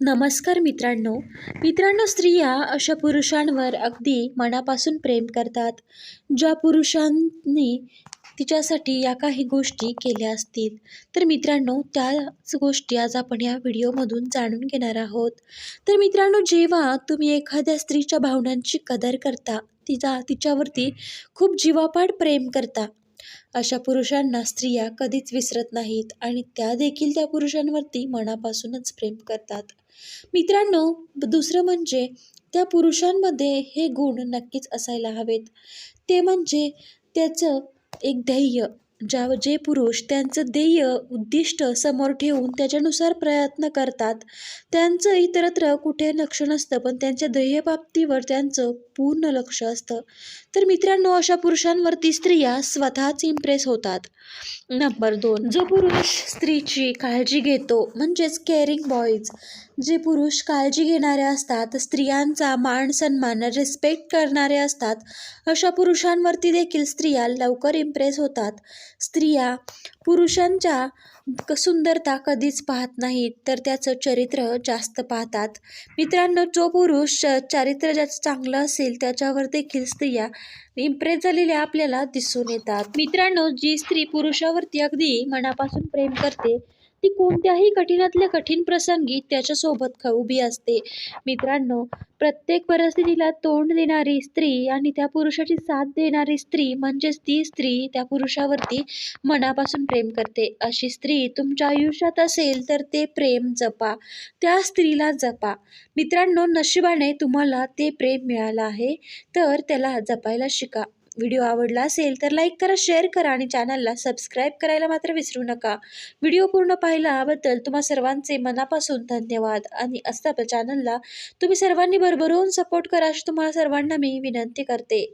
नमस्कार मित्रांनो. मित्रांनो स्त्रिया अशा पुरुषांवर अगदी मनापासून प्रेम करतात ज्या पुरुषांनी तिच्यासाठी या काही गोष्टी केल्या असतील. तर मित्रांनो त्याच गोष्टी आज आपण या व्हिडिओमधून जाणून घेणार आहोत. तर मित्रांनो जेव्हा तुम्ही एखाद्या स्त्रीच्या भावनांची कदर करता तिचा तिच्यावरती खूप जीवापाड प्रेम करता अशा पुरुषांना स्त्रिया कधीच विसरत नाहीत आणि त्या देखील त्या पुरुषांवरती मनापासूनच प्रेम करतात. मित्रांनो दुसरं म्हणजे त्या पुरुषांमध्ये हे गुण नक्कीच असायला हवेत. ते म्हणजे त्याचं एक ध्येय ज्या जे पुरुष त्यांचं ध्येय उद्दिष्ट समोर ठेवून त्याच्यानुसार प्रयत्न करतात त्यांचं इतरत्र कुठे लक्ष नसतं पण त्यांच्या ध्येयबाबतीवर त्यांचं पूर्ण लक्ष असतं. तर मित्रांनो अशा पुरुषांवरती स्त्रिया स्वतःच इम्प्रेस होतात. नंबर दोन. जो पुरुष स्त्रीची काळजी घेतो म्हणजेच केअरिंग बॉईज जे पुरुष काळजी घेणारे असतात स्त्रियांचा मान सन्मान रिस्पेक्ट करणारे असतात अशा पुरुषांवरती देखील स्त्रिया लवकर इम्प्रेस होतात. स्त्रिया पुरुषांच्या क सुंदरता कधीच पाहत नाहीत तर त्याचं चरित्र जास्त पाहतात. मित्रांनो जो पुरुष च- चारित्र्य ज्याचं चांगलं असेल त्याच्यावर देखील स्त्रिया इम्प्रेस झालेल्या आपल्याला दिसून येतात. मित्रांनो जी स्त्री पुरुषावरती अगदी मनापासून प्रेम करते ती कोणत्याही कठीणातल्या कठीण प्रसंगी त्याच्यासोबत ख उभी असते. मित्रांनो प्रत्येक परिस्थितीला तोंड देणारी स्त्री आणि त्या पुरुषाची साथ देणारी स्त्री म्हणजेच ती स्त्री त्या पुरुषावरती मनापासून प्रेम करते. अशी स्त्री तुमच्या आयुष्यात असेल तर ते प्रेम जपा त्या स्त्रीला जपा. मित्रांनो नशिबाने तुम्हाला ते प्रेम मिळालं आहे तर त्याला जपायला शिका. व्हिडिओ आवडला असेल तर लाईक करा शेअर करा आणि चॅनलला सबस्क्राईब करायला मात्र विसरू नका. व्हिडिओ पूर्ण पाहिल्याबद्दल तुम्हा सर्वांचे मनापासून धन्यवाद आणि असं आपल्या चॅनलला तुम्ही सर्वांनी भरभरून सपोर्ट करा अशी तुम्हाला सर्वांना मी विनंती करते.